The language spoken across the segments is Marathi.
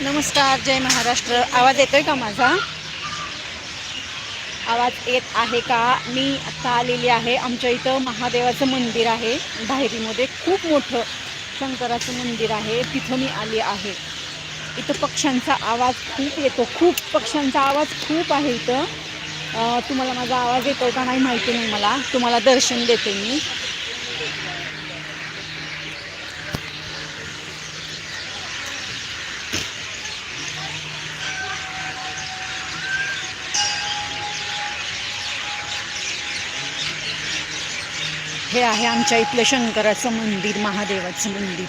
नमस्कार जय महाराष्ट्र. आवाज येतोय का माझा? आवाज येत आहे का? मी आत्ता आलेली आहे. आमच्या इथं महादेवाचं मंदिर आहे. बाहेरीमध्ये खूप मोठं शंकराचं मंदिर आहे. तिथं मी आली आहे. इथं पक्ष्यांचा आवाज खूप येतो. खूप पक्ष्यांचा आवाज खूप आहे इथं. तुम्हाला माझा आवाज येतो का नाही माहिती नाही मला. तुम्हाला दर्शन देते मी. हे आहे आमच्या इथलं शंकराचं मंदिर महादेवाचं मंदिर.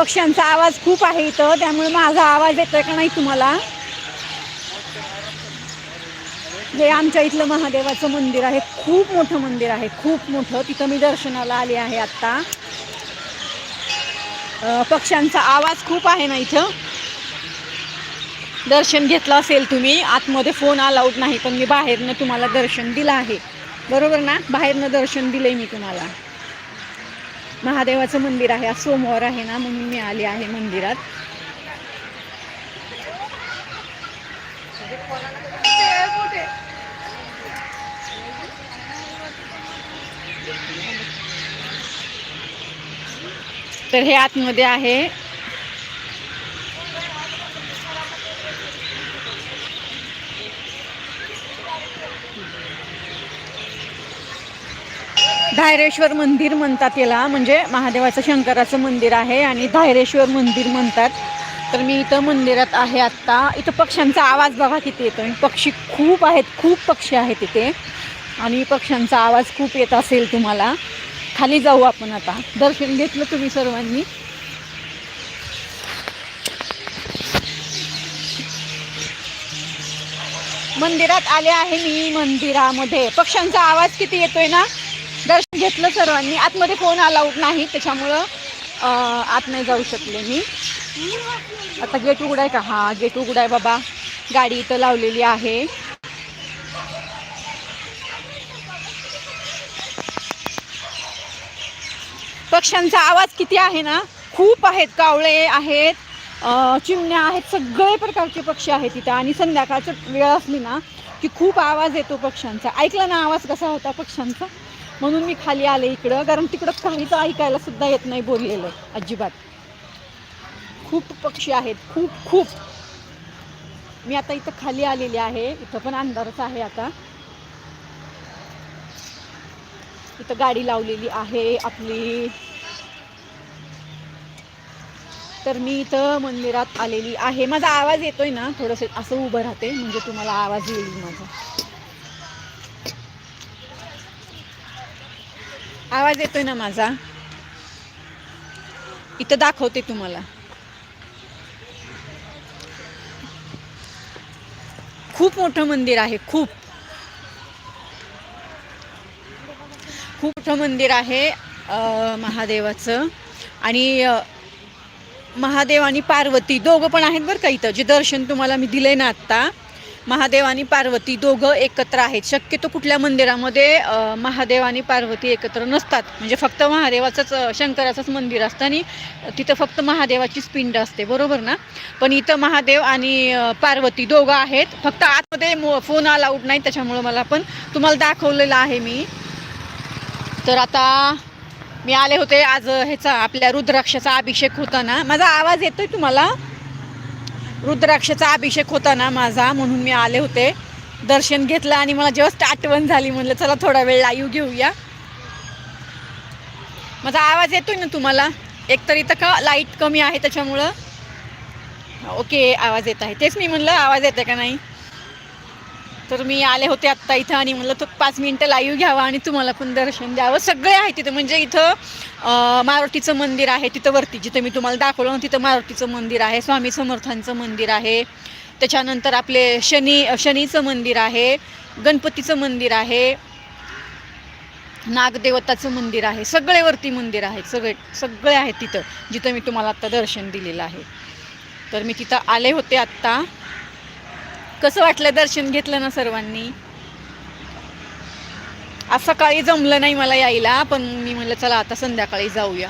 पक्ष्यांचा आवाज खूप आहे इथं त्यामुळे माझा आवाज येतोय का नाही तुम्हाला? हे आमच्या इथलं महादेवाचं मंदिर आहे खूप मोठं मंदिर आहे खूप मोठं. तिथं मी दर्शनाला आले आहे आत्ता. पक्ष्यांचा आवाज खूप आहे ना इथं? दर्शन घेतलं असेल तुम्ही आतमध्ये फोन अलाउड नाही पण मी बाहेरनं तुम्हाला दर्शन दिलं आहे. बरोबर ना? बाहेरनं दर्शन दिलंय मी तुम्हाला. महादेवाचं मंदिर आहे आज सोमवार आहे ना म्हणून मी आली आहे मंदिरात. तर हे आतमध्ये आहे. धायरेश्वर मंदिर म्हणतात याला. म्हणजे महादेवाचं शंकराचं मंदिर आहे आणि धायरेश्वर मंदिर म्हणतात. तर मी इथं मंदिरात आहे आत्ता. इथं पक्ष्यांचा आवाज बघा किती येतो पक्षी खूप आहेत खूप पक्षी आहेत इथे आणि पक्ष्यांचा आवाज खूप येत असेल तुम्हाला. खाली जाऊ आपण आता. दर्शन घेतलं तुम्ही सर्वांनी. मंदिरात आले आहे मी मंदिरामध्ये. पक्ष्यांचा आवाज किती येतोय ना? घेतलं सर्वांनी. आतमध्ये फोन अलाउड नाही त्याच्यामुळं आत नाही जाऊ शकले मी. आता गेट उघडाय का? हा गेट उघडाय बाबा. गाडी इथं लावलेली आहे. पक्ष्यांचा आवाज किती आहे ना? खूप आहेत कावळे आहेत चिमण्या आहेत सगळे प्रकारचे पक्षी आहेत तिथं आणि संध्याकाळचं वेळ असली ना की खूप आवाज येतो पक्ष्यांचा. ऐकला ना आवाज कसा होता पक्ष्यांचा? म्हणून मी खाली आले इकडं कारण तिकडं काहीच ऐकायला सुद्धा येत नाही बोललेलं अजिबात. खूप पक्षी आहेत खूप खूप. मी आता इथं खाली आलेली आहे इथं पण अंधारच आहे आता. इथं गाडी लावलेली आहे आपली. तर मी इथं मंदिरात आलेली आहे. माझा आवाज येतोय ना थोडंसं असं उभं राहते म्हणजे तुम्हाला आवाज येईल माझा. आवाज येतोय ना माझा? इथं दाखवते तुम्हाला. खूप मोठं मंदिर आहे खूप. खूप मोठं मंदिर आहे महादेवाचं. आणि महादेव आणि पार्वती दोघं पण आहेत बरं का इथं जे दर्शन तुम्हाला मी दिलंय ना आत्ता. महादेव आणि पार्वती दोघं एकत्र आहेत. शक्यतो कुठल्या मंदिरामध्ये महादेव आणि पार्वती एकत्र नसतात. म्हणजे फक्त महादेवाचंच शंकराचंच मंदिर असतं आणि तिथं फक्त महादेवाचीच पिंड असते. बरोबर ना? पण इथं महादेव आणि पार्वती दोघं आहेत. फक्त आतमध्ये मो फोन अलाउड नाही त्याच्यामुळं मला पण तुम्हाला दाखवलेलं आहे मी. तर आता मी आले होते आज ह्याचा आपल्या रुद्राक्षाचा अभिषेक होता ना माझा आवाज येतोय तुम्हाला? रुद्राक्षाचा अभिषेक होता ना माझा म्हणून मी आले होते. दर्शन घेतलं आणि मला जस्ट आठवण झाली म्हणलं चला थोडा वेळ लाईव घेऊया. माझा आवाज येतोय ना तुम्हाला? एकतर इथं का लाइट कमी आहे त्याच्यामुळं? ओके आवाज येत आहे. तेच मी म्हणलं आवाज येते का नाही? तर मी आले होते आत्ता इथं आणि म्हणलं तो पाच मिनटं लाईव्ह घ्यावा आणि तुम्हाला पण दर्शन द्यावं. सगळे आहे तिथं. म्हणजे इथं मारुतीचं मंदिर आहे तिथं वरती जिथं मी तुम्हाला दाखवलं तिथं मारुतीचं मंदिर आहे स्वामी समर्थांचं मंदिर आहे. त्याच्यानंतर आपले शनी शनीचं मंदिर आहे गणपतीचं मंदिर आहे नागदेवताचं मंदिर आहे सगळे वरती मंदिर आहेत सगळे सगळे आहेत तिथं जिथं मी तुम्हाला आत्ता दर्शन दिलेलं आहे. तर मी तिथं आले होते आत्ता. कसं वाटलं दर्शन घेतलं ना सर्वांनी? आज सकाळी जमलं नाही मला यायला पण मी म्हणलं चला आता संध्याकाळी जाऊया.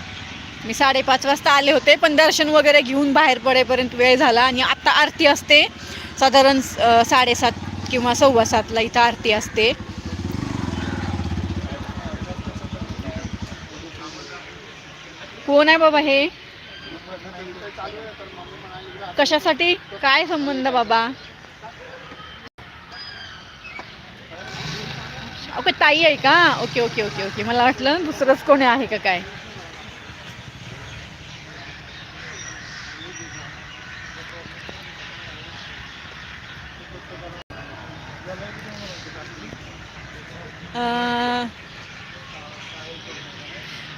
मी साडेपाच वाजता आले होते पण दर्शन वगैरे घेऊन बाहेर पडेपर्यंत वेळ झाला आणि आत्ता आरती असते. साधारण साडेसात किंवा सव्वा सातला इथं आरती असते. कोण आहे बाबा हे? कशासाठी? काय संबंध बाबा? ओके ताई आहे का? Okay okay okay okay. मला वाटलं दुसरंच कोणी आहे का काय?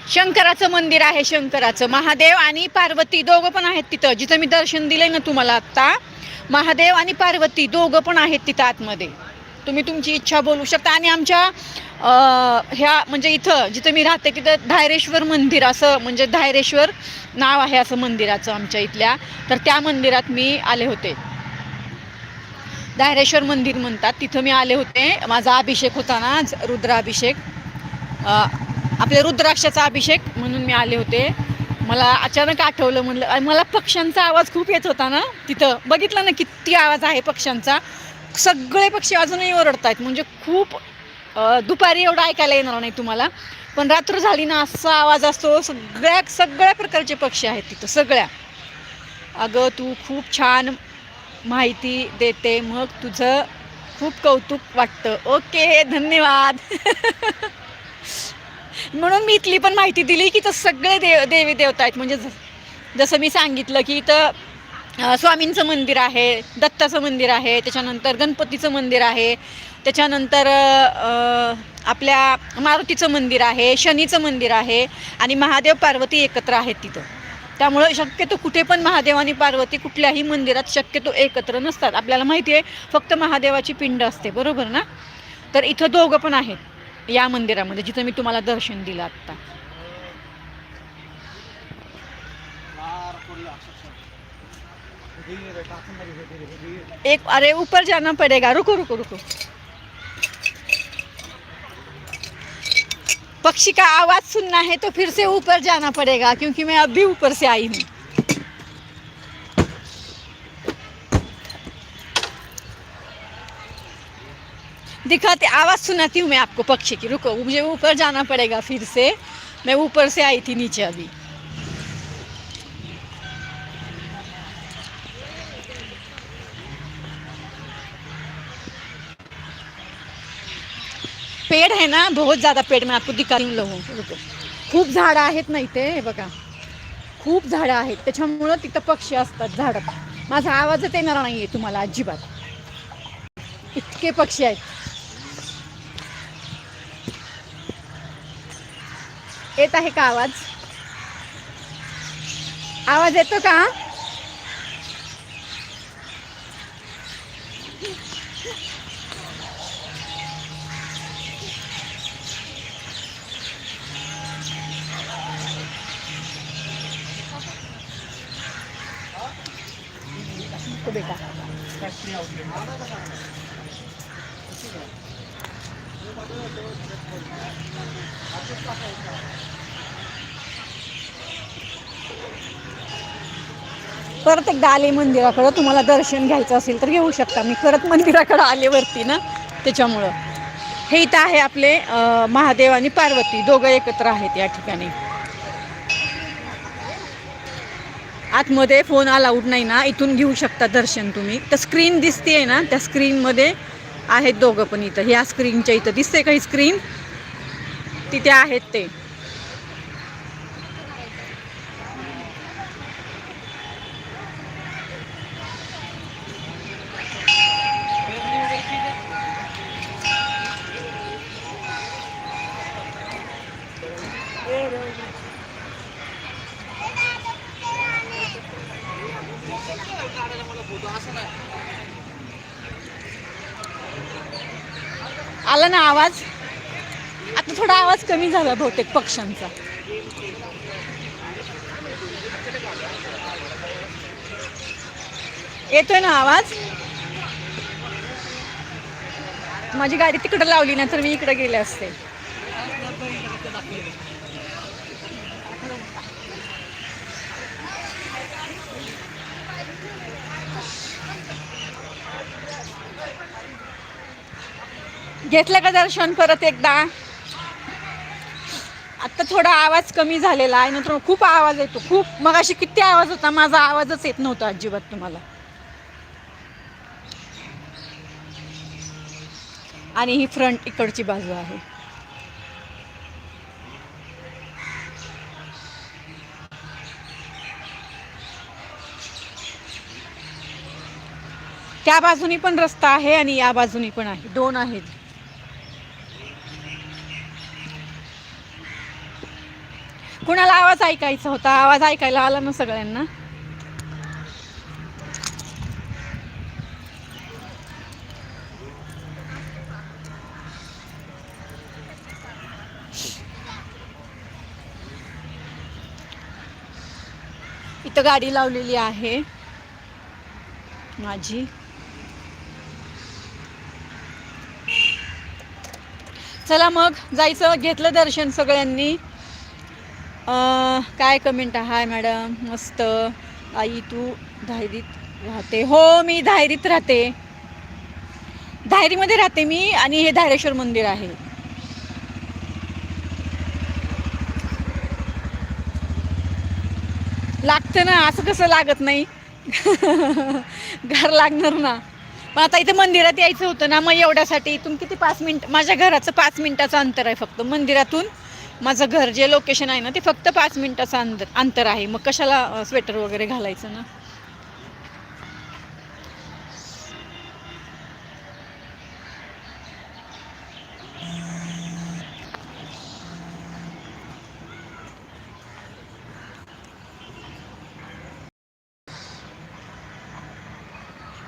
शंकराचं मंदिर आहे शंकराचं. महादेव आणि पार्वती दोघं पण आहेत तिथं. जिथं मी दर्शन दिलंय ना तुम्हाला आत्ता महादेव आणि पार्वती दोघं पण आहेत तिथं आतमध्ये. तुम्ही तुमची इच्छा बोलू शकता. आणि आमच्या ह्या म्हणजे इथं जिथं मी राहते तिथं धायरेश्वर मंदिर असं म्हणजे धायरेश्वर नाव आहे असं मंदिराचं आमच्या इथल्या. तर त्या मंदिरात मी आले होते. धायरेश्वर मंदिर म्हणतात तिथं मी आले होते. माझा अभिषेक होता ना रुद्राभिषेक. आपल्या रुद्राक्षाचा अभिषेक म्हणून मी आले होते. मला अचानक आठवलं म्हणलं मला पक्ष्यांचा आवाज खूप येत होता ना तिथं. बघितलं ना किती आवाज आहे पक्ष्यांचा. सगळे पक्षी अजूनही ओरडत आहेत म्हणजे खूप दुपारी एवढं ऐकायला येणार नाही तुम्हाला. पण रात्र झाली ना असा आवाज असतो सगळ्या सगळ्या प्रकारचे पक्षी आहेत तिथं सगळ्या. अगं तू खूप छान माहिती देते मग तुझं खूप कौतुक वाटतं. ओके धन्यवाद. म्हणून मी इथली पण माहिती दिली की तर सगळे देव देवी देवता आहेत म्हणजे ज- जसं मी सांगितलं की इथं स्वामींचं मंदिर आहे दत्ताचं मंदिर आहे त्याच्यानंतर गणपतीचं मंदिर आहे त्याच्यानंतर आपल्या मारुतीचं मंदिर आहे शनीचं मंदिर आहे आणि महादेव पार्वती एकत्र आहेत तिथं. त्यामुळं शक्यतो कुठे पण महादेव आणि पार्वती कुठल्याही मंदिरात शक्यतो एकत्र नसतात. आपल्याला माहिती आहे फक्त महादेवाची पिंड असते बरोबर ना? तर इथं दोघं पण आहेत या मंदिरामध्ये जिथं मी तुम्हाला दर्शन दिलं आत्ता. एक, अरे ऊपर जाना पड़ेगा। रुको रुको रुको। पक्षी का आवाज़ सुनना है तो फिर से ऊपर जाना पड़ेगा, क्योंकि मैं अभी ऊपर से आई हूँ। दिखाते, आवाज़ सुनाती हूँ मैं आपको पक्षी की। रुको, मुझे ऊपर जाना पड़ेगा फिर से। मैं ऊपर से आई थी नीचे अभी। पेड़ है ना बहुत ज़्यादा पेड़ मैं आपको दिखा रही हूँ रुको। खूप झाडं आहेत ना इथे हे बघा. खूप झाडं आहेत. त्याच्यामुळं तिथं पक्षी असतात झाडात माझा आवाजच येणार नाही आहे तुम्हाला अजिबात. इतके पक्षी आहेत. येत आहे का आवाज? आवाज येतो का तो बेटा परत एकदा आले मंदिराकडं तुम्हाला दर्शन घ्यायचं असेल तर घेऊ शकता. मी परत मंदिराकडं आलेवरती ना त्याच्यामुळं. हे इथं आहे आपले महादेव आणि पार्वती. दोघं एकत्र आहेत या ठिकाणी. आतमध्ये फोन अलाउड नाही ना इथून घेऊ शकता दर्शन तुम्ही. तर स्क्रीन दिसते ना त्या स्क्रीनमध्ये आहेत दोघं पण इथं. ह्या स्क्रीनच्या इथं दिसते काही स्क्रीन तिथे आहेत ते. आला ना आवाज? आता थोडा आवाज कमी झाला बहुतेक पक्ष्यांचा. येतोय ना आवाज? माझी गाडी तिकडं लावली ना तर मी इकडे गेले असते. घेतलं का दर्शन परत एकदा? आत्ता थोडा आवाज कमी झालेला आहे नंतर खूप आवाज येतो. खूप मग अशी किती आवाज होता माझा आवाजच येत नव्हता अजिबात तुम्हाला. आणि ही फ्रंट इकडची बाजू आहे. त्या बाजूनी पण रस्ता आहे आणि या बाजूनी पण आहे. दोन आहेत. आवाज ऐकायचा होता. आवाज ऐकायला आला ना सगळ्यांना. इथं गाडी लावलेली आहे. माझी. चला मग जायचं घेतलं दर्शन सगळ्यांनी. काय कमेंट हाय मॅडम मस्त. आई तू धायरीत राहते. हो मी धायरीत राहते. धायरीमध्ये राहते मी आणि हे धायरेश्वर मंदिर आहे. लागतं ना असं कसं लागत नाही? घर लागणार ना. पण आता इथं मंदिरात यायचं होतं ना मग एवढ्यासाठी इथून किती पाच मिनिट? माझ्या घराचं पाच मिनिटाचं अंतर आहे फक्त मंदिरातून माझं घर जे लोकेशन आहे ना ते फक्त पाच मिनिटाचं अंतर अंतर आहे. मग कशाला स्वेटर वगैरे घालायचं ना?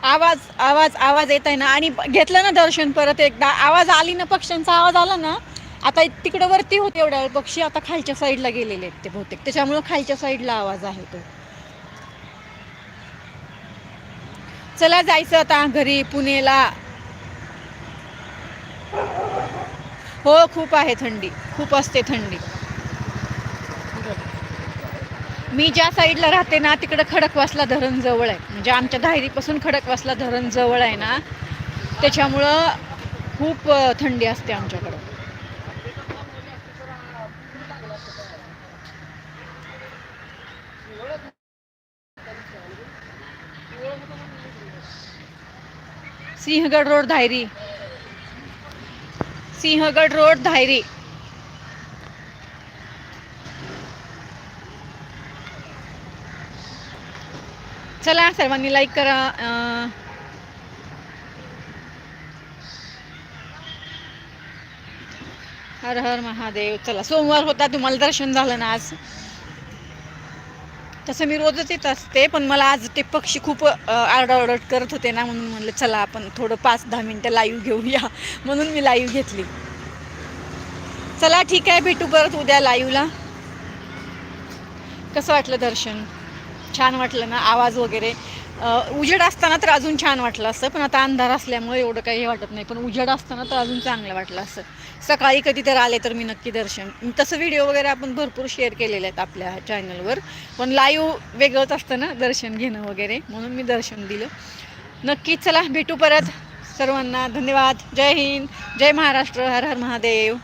आवाज आवाज आवाज येत आहे ना? आणि घेतलं ना दर्शन परत एकदा? आवाज आली ना पक्ष्यांचा आवाज आला ना? आता तिकडं वरती होते एवढ्या पक्षी आता खालच्या साईडला गेलेले आहेत ते बहुतेक. त्याच्यामुळं खालच्या साईडला आवाज आहे तो. चला जायचं आता घरी पुणेला. हो खूप आहे थंडी. खूप असते थंडी. मी ज्या साईडला राहते ना तिकडं खडकवासला धरण जवळ आहे. म्हणजे आमच्या धायरीपासून खडकवासला धरण जवळ आहे ना त्याच्यामुळं खूप थंडी असते आमच्याकडं. सिंहगड रोड धायरी. सिंहगड रोड धायरी. चला सर्वांनी लाईक करा अं, हर हर महादेव. चला सोमवार होता तुम्हाला दर्शन झालं ना आज? तसं मी रोजच येत असते पण मला आज ते पक्षी खूप आरडाओरड करत होते ना म्हणून म्हणलं चला आपण थोडं पाच दहा मिनटं लाईव्ह घेऊया म्हणून मी लाईव्ह घेतली. चला ठीक आहे भेटू परत उद्या लाईव्हला कसं वाटलं दर्शन? छान वाटलं ना आवाज वगैरे? उजेड असताना तर अजून छान वाटलं असतं पण आता अंधार असल्यामुळे एवढं काही हे वाटत नाही. पण उजेड असताना तर अजून चांगलं वाटलं असतं. सकाळी कधी तर आले तर मी नक्की दर्शन. तसं व्हिडिओ वगैरे आपण भरपूर शेअर केलेले आहेत आपल्या चॅनलवर पण लाईव्ह वेगळंच असतं ना दर्शन घेणं वगैरे. म्हणून मी दर्शन दिलं. नक्की चला भेटू परत सर्वांना. धन्यवाद. जय हिंद. जय महाराष्ट्र. हर हर महादेव.